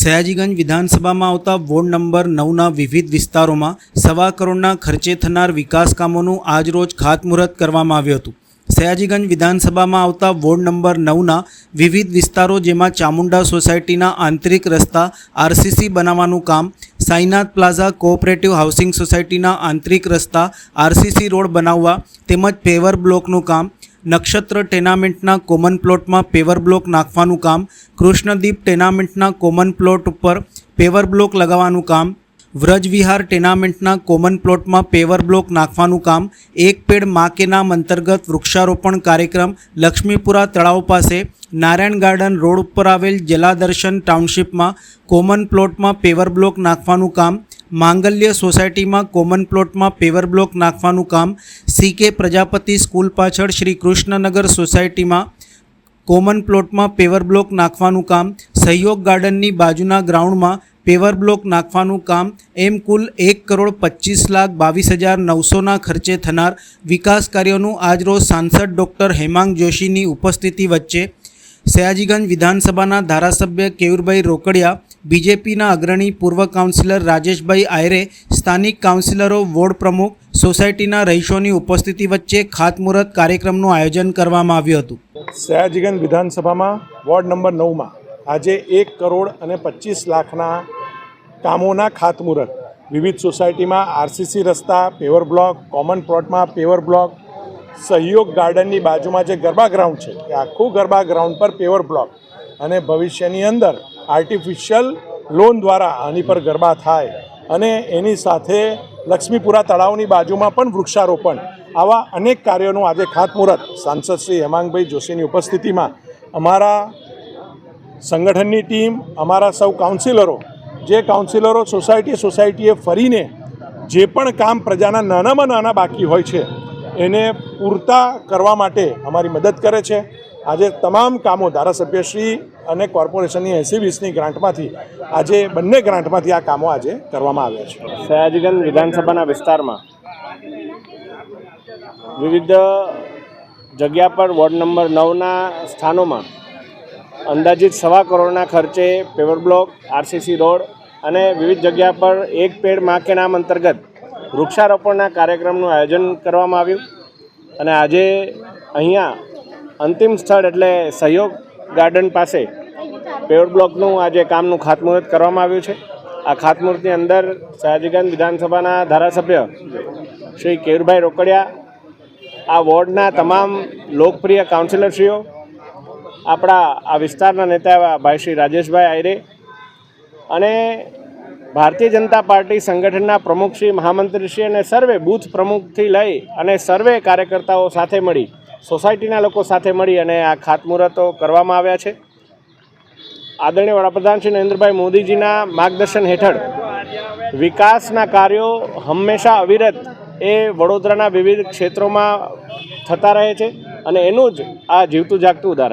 સયાજીગંજ વિધાનસભામાં આવતા ward number નવના વિવિધ વિસ્તારોમાં સવા કરોડના ખર્ચે થનાર વિકાસ કામોનું આજરોજ ખાતમુહૂર્ત કરવામાં આવ્યું હતું. સયાજીગંજ વિધાનસભામાં આવતા વોર્ડ નંબર નવના વિવિધ વિસ્તારો જેમાં ચામુંડા સોસાયટીના આંતરિક રસ્તા, આરસીસી બનાવવાનું કામ, સાઈનાથ પ્લાઝા કોઓપરેટિવ હાઉસિંગ સોસાયટીના આંતરિક રસ્તા, આરસીસી રોડ બનાવવા તેમજ પેવર બ્લોકનું કામ નક્ષત્ર ટેનામેન્ટના કોમન પ્લોટમાં પેવર બ્લોક નાખવાનું કામ, કૃષ્ણદીપ ટેનામેન્ટના કોમન પ્લોટ ઉપર પેવર બ્લોક લગાવવાનું કામ, વ્રજવિહાર ટેનામેન્ટના કોમન પ્લોટમાં પેવર બ્લોક નાખવાનું કામ, એક પેડ મા કે અંતર્ગત વૃક્ષારોપણ કાર્યક્રમ, લક્ષ્મીપુરા તળાવ પાસે, નારાયણ ગાર્ડન રોડ ઉપર આવેલ જલાદર્શન ટાઉનશીપમાં કોમન પ્લોટમાં પેવર બ્લોક નાખવાનું કામ માંગલ્ય સોસાયટીમાં કોમન પ્લોટમાં પેવર બ્લોક નાખવાનું કામ સીકે પ્રજાપતિ સ્કૂલ પાછળ શ્રી કૃષ્ણનગર સોસાયટીમાં કોમન પ્લોટમાં પેવર બ્લોક નાખવાનું કામ, સહયોગ ગાર્ડનની બાજુના ગ્રાઉન્ડમાં પેવર બ્લોક નાખવાનું કામ, એમ કુલ એક કરોડ પચીસ લાખ બાવીસ હજાર નવસોના ખર્ચે થનાર વિકાસ કાર્યોનું આજરોજ સાંસદ ડૉક્ટર હેમાંગ જોશીની ઉપસ્થિતિ વચ્ચે સયાજીગંજ વિધાનસભાના ધારાસભ્ય કેયુરભાઈ રોકડિયા બીજેપીના અગ્રણી પૂર્વ કાઉન્સિલર રાજેશભાઈ આયરે, સ્થાનિક કાઉન્સિલરો, વોર્ડ પ્રમુખ, સોસાયટીના રહીશોની ઉપસ્થિતિ વચ્ચે ખાતમુહૂર્ત કાર્યક્રમનું આયોજન કરવામાં આવ્યું હતું. સયાજીગંજ વિધાનસભામાં વોર્ડ નંબર નવમાં આજે એક કરોડ અને પચીસ લાખના કામોના ખાતમુહૂર્ત. વિવિધ સોસાયટીમાં આરસીસી રસ્તા, પેવર બ્લોક, કોમન પ્લોટમાં પેવર બ્લોક, સહયોગ ગાર્ડનની બાજુમાં જે ગરબા ગ્રાઉન્ડ છે, એ આખું ગરબા ગ્રાઉન્ડ પર પેવર બ્લોક. અને ભવિષ્યની અંદર આર્ટિફિશિયલ લોન દ્વારા આની પર ગરબા થાય અને એની સાથે લક્ષ્મીપુરા તળાવની બાજુમાં પણ વૃક્ષારોપણ. આવા અનેક કાર્યોનું આજે ખાતમુહૂર્ત. સાંસદ શ્રી હેમાંગભાઈ જોશીની ઉપસ્થિતિમાં અમારા સંગઠનની ટીમ, અમારા સૌ કાઉન્સિલરો જે કાઉન્સિલરો સોસાયટી સોસાયટીએ ફરીને જે પણ કામ પ્રજાના નાનામાં નાના બાકી હોય છે, એને પૂરતા કરવા માટે અમારી મદદ કરે છે. આજે તમામ કામો ધારાસભ્યશ્રી અને કોર્પોરેશનની એસી વીસની ગ્રાન્ટમાંથી, આજે બંને ગ્રાન્ટમાંથી આ કામો આજે કરવામાં આવ્યા છે. સયાજીગંજ વિધાનસભાના વિસ્તારમાં વિવિધ જગ્યા પર વોર્ડ નંબર નવના સ્થાનોમાં અંદાજિત સવા કરોડના ખર્ચે પેવર બ્લોક, આરસીસી રોડ અને વિવિધ જગ્યા પર એક પેડમાં કે નામ અંતર્ગત વૃક્ષારોપણના કાર્યક્રમનું આયોજન કરવામાં આવ્યું. અને આજે અહીંયા અંતિમ સ્થળ એટલે સહયોગ ગાર્ડન પાસે પેવર બ્લોકનું આજે કામનું ખાતમુહૂર્ત કરવામાં આવ્યું છે. આ ખાતમુહૂર્તની અંદર સયાજીગંજ વિધાનસભાના ધારાસભ્ય શ્રી કેયુરભાઈ રોકડિયા, આ વોર્ડના તમામ લોકપ્રિય કાઉન્સિલરશ્રીઓ, આપણા આ વિસ્તારના નેતા એવા ભાઈ શ્રી રાજેશભાઈ આયરે અને ભારતીય જનતા પાર્ટી સંગઠનના પ્રમુખશ્રી મહામંત્રીશ્રી અને સર્વે બૂથ પ્રમુખથી લઈ અને સર્વે કાર્યકર્તાઓ સાથે મળી સોસાયટીના લોકો સાથે મળી અને આ ખાતમુહૂર્તો કરવામાં આવ્યા છે. આદરણીય વડાપ્રધાન શ્રી નરેન્દ્રભાઈ મોદીજીના માર્ગદર્શન હેઠળ વિકાસના કાર્યો હંમેશા અવિરત એ વડોદરાના વિવિધ ક્ષેત્રોમાં થતા રહે છે અને એનું જ આ જીવતું જાગતું ઉદાહરણ